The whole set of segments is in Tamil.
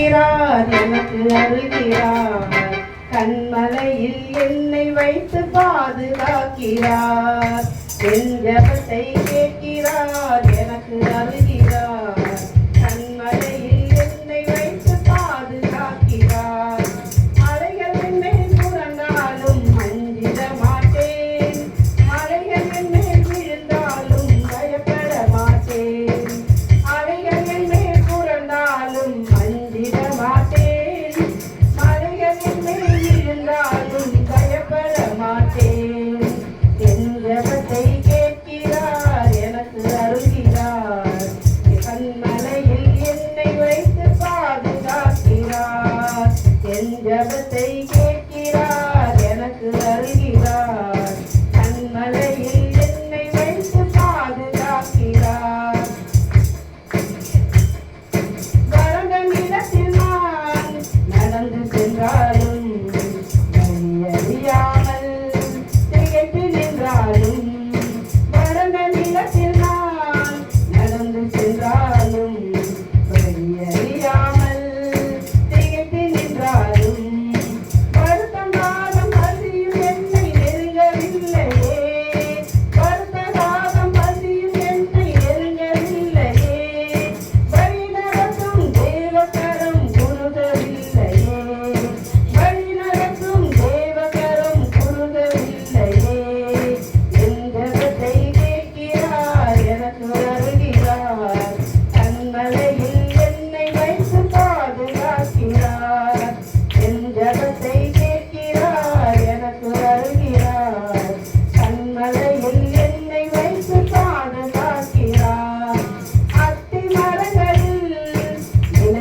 எனக்கு அருகிறார் கண்மலையில் என்னை வைத்து பாதுகாக்கிறார். என் ஜபத்தை கேட்கிறார் எனக்கு அருகிறார்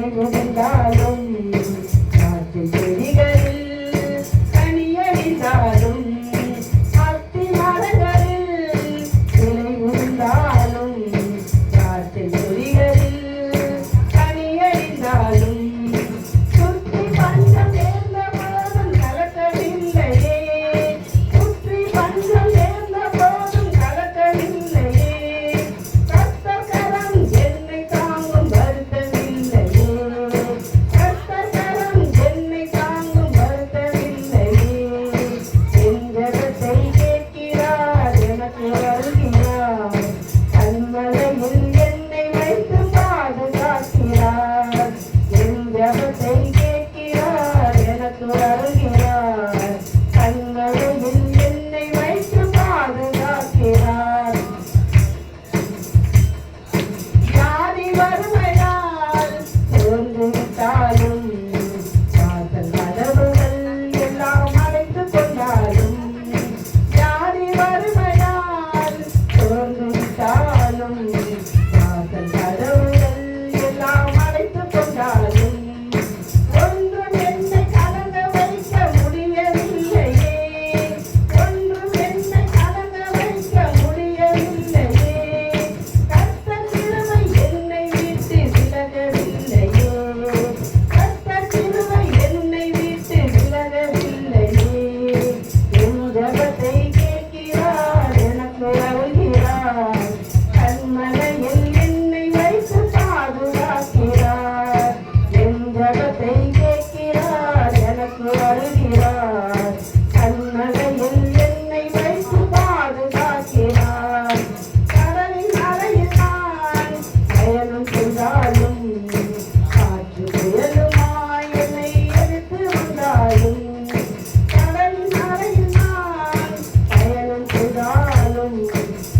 Não vou mudar, não Yeah. Aleluia.